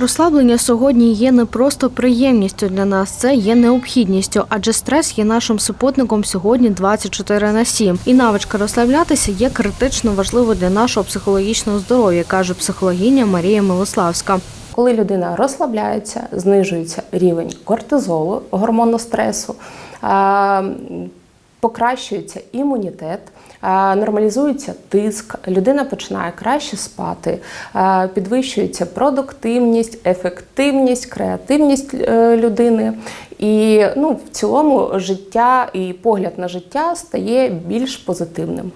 Розслаблення сьогодні є не просто приємністю для нас, це є необхідністю, адже стрес є нашим супутником сьогодні 24 на 7. І навичка розслаблятися є критично важливою для нашого психологічного здоров'я, каже психологиня Марія Милославська. Коли людина розслабляється, знижується рівень кортизолу, гормону стресу, покращується імунітет, нормалізується тиск, людина починає краще спати, підвищується продуктивність, ефективність, креативність е, людини. І ну, в цілому життя і погляд на життя стає більш позитивним.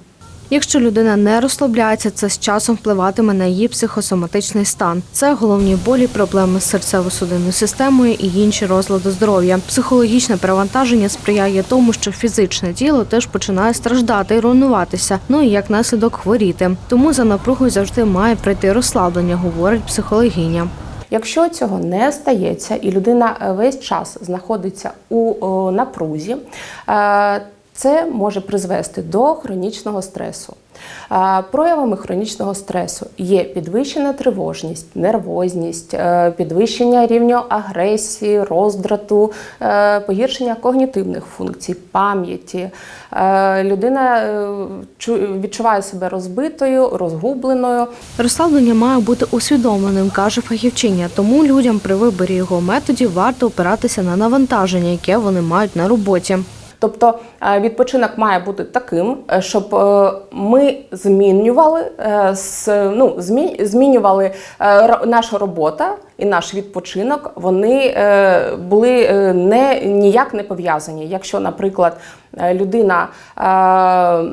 Якщо людина не розслабляється, це з часом впливатиме на її психосоматичний стан. Це головні болі, проблеми з серцево-судинною системою і інші розлади здоров'я. Психологічне перевантаження сприяє тому, що фізичне тіло теж починає страждати і руйнуватися, ну і як наслідок хворіти. Тому за напругою завжди має прийти розслаблення, говорить психологиня. Якщо цього не стається, і людина е, весь час знаходиться у напрузі, е, це може призвести до хронічного стресу. Проявами хронічного стресу є підвищена тривожність, нервозність, е, підвищення рівня агресії, роздрату, е, погіршення когнітивних функцій, пам'яті. Е, Людина чу- відчуває себе розбитою, розгубленою. Розслаблення має бути усвідомленим, каже фахівчиня. Тому людям при виборі його методів варто опиратися на навантаження, яке вони мають на роботі. Тобто е, відпочинок має бути таким, е, щоб е, ми змінювали ну, змінювали наша робота і наш відпочинок. Вони е, були е, не ніяк не пов'язані. Якщо, наприклад, е, людина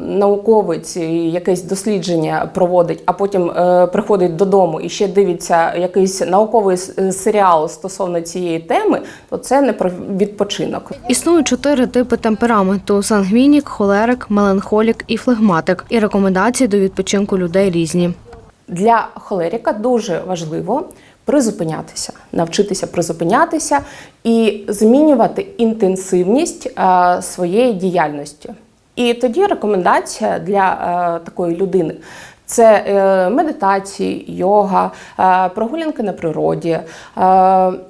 науковець якесь дослідження проводить, а потім приходить додому і ще дивиться якийсь науковий серіал стосовно цієї теми, то це не про відпочинок. Існують чотири типи темпераменту: сангвінік, холерик, меланхолік і флегматик. І рекомендації до відпочинку людей різні. Для холеріка дуже важливо призупинятися, навчитися призупинятися і змінювати інтенсивність е, своєї діяльності. І тоді рекомендація для е, такої людини. Це е, медитації, йога, прогулянки на природі,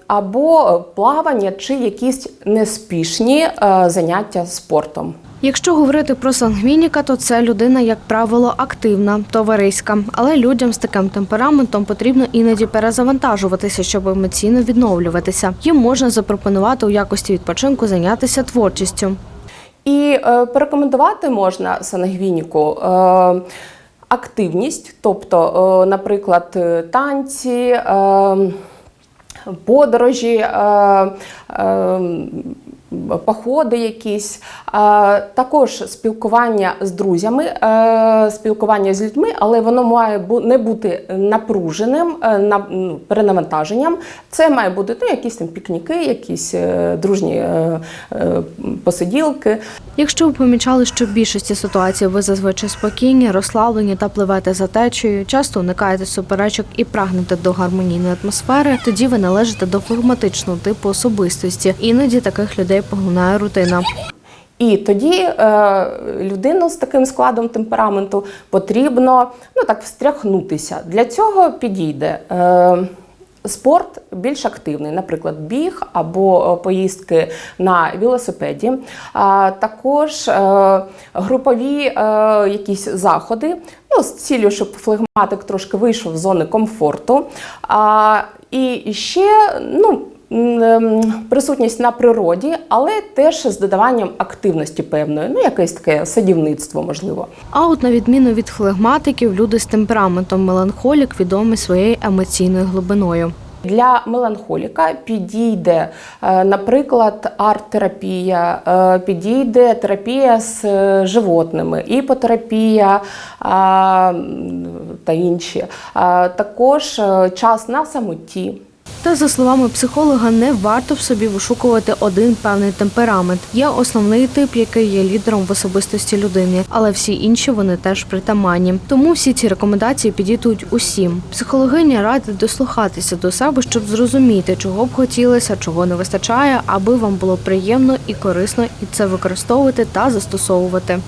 або плавання чи якісь неспішні заняття спортом. Якщо говорити про сангвініка, то це людина, як правило, активна, товариська. Але людям з таким темпераментом потрібно іноді перезавантажуватися, щоб емоційно відновлюватися. Їм можна запропонувати у якості відпочинку зайнятися творчістю. І е, порекомендувати можна сангвініку е, активність, тобто, е, наприклад, е, танці. Е, Подорожі, походи якісь, також спілкування з друзями, е, спілкування з людьми, але воно має не бути напруженим, е, на- ну, перенавантаженням. Це має бути ну, якісь там пікніки, якісь е, дружні посиділки. Якщо ви помічали, що в більшості ситуацій ви зазвичай спокійні, розслаблені та пливете за течією, часто уникаєте суперечок і прагнете до гармонійної атмосфери, тоді ви належите до флегматичного типу особистості. Іноді таких людей поглинає рутина. І тоді е, людину з таким складом темпераменту потрібно ну так встряхнутися. Для цього підійде. Е, Спорт більш активний, наприклад, біг або е, поїздки на велосипеді, а також е, групові е, якісь заходи, ну, з ціллю, щоб флегматик трошки вийшов з зони комфорту. А, і ще ну, присутність на природі, але теж з додаванням активності певної, ну якесь таке садівництво, можливо. А от на відміну від флегматиків, люди з темпераментом меланхолік відомі своєю емоційною глибиною. Для меланхоліка підійде, е, наприклад, арт-терапія, е, підійде терапія з е, животними, іпотерапія та інші. Також час на самоті. Та за словами психолога, не варто в собі вишукувати один певний темперамент. Є основний тип, який є лідером в особистості людини, але всі інші вони теж притаманні. Тому всі ці рекомендації підійдуть усім. Психологиня радить дослухатися до себе, щоб зрозуміти, чого б хотілося, чого не вистачає, аби вам було приємно і корисно і це використовувати та застосовувати.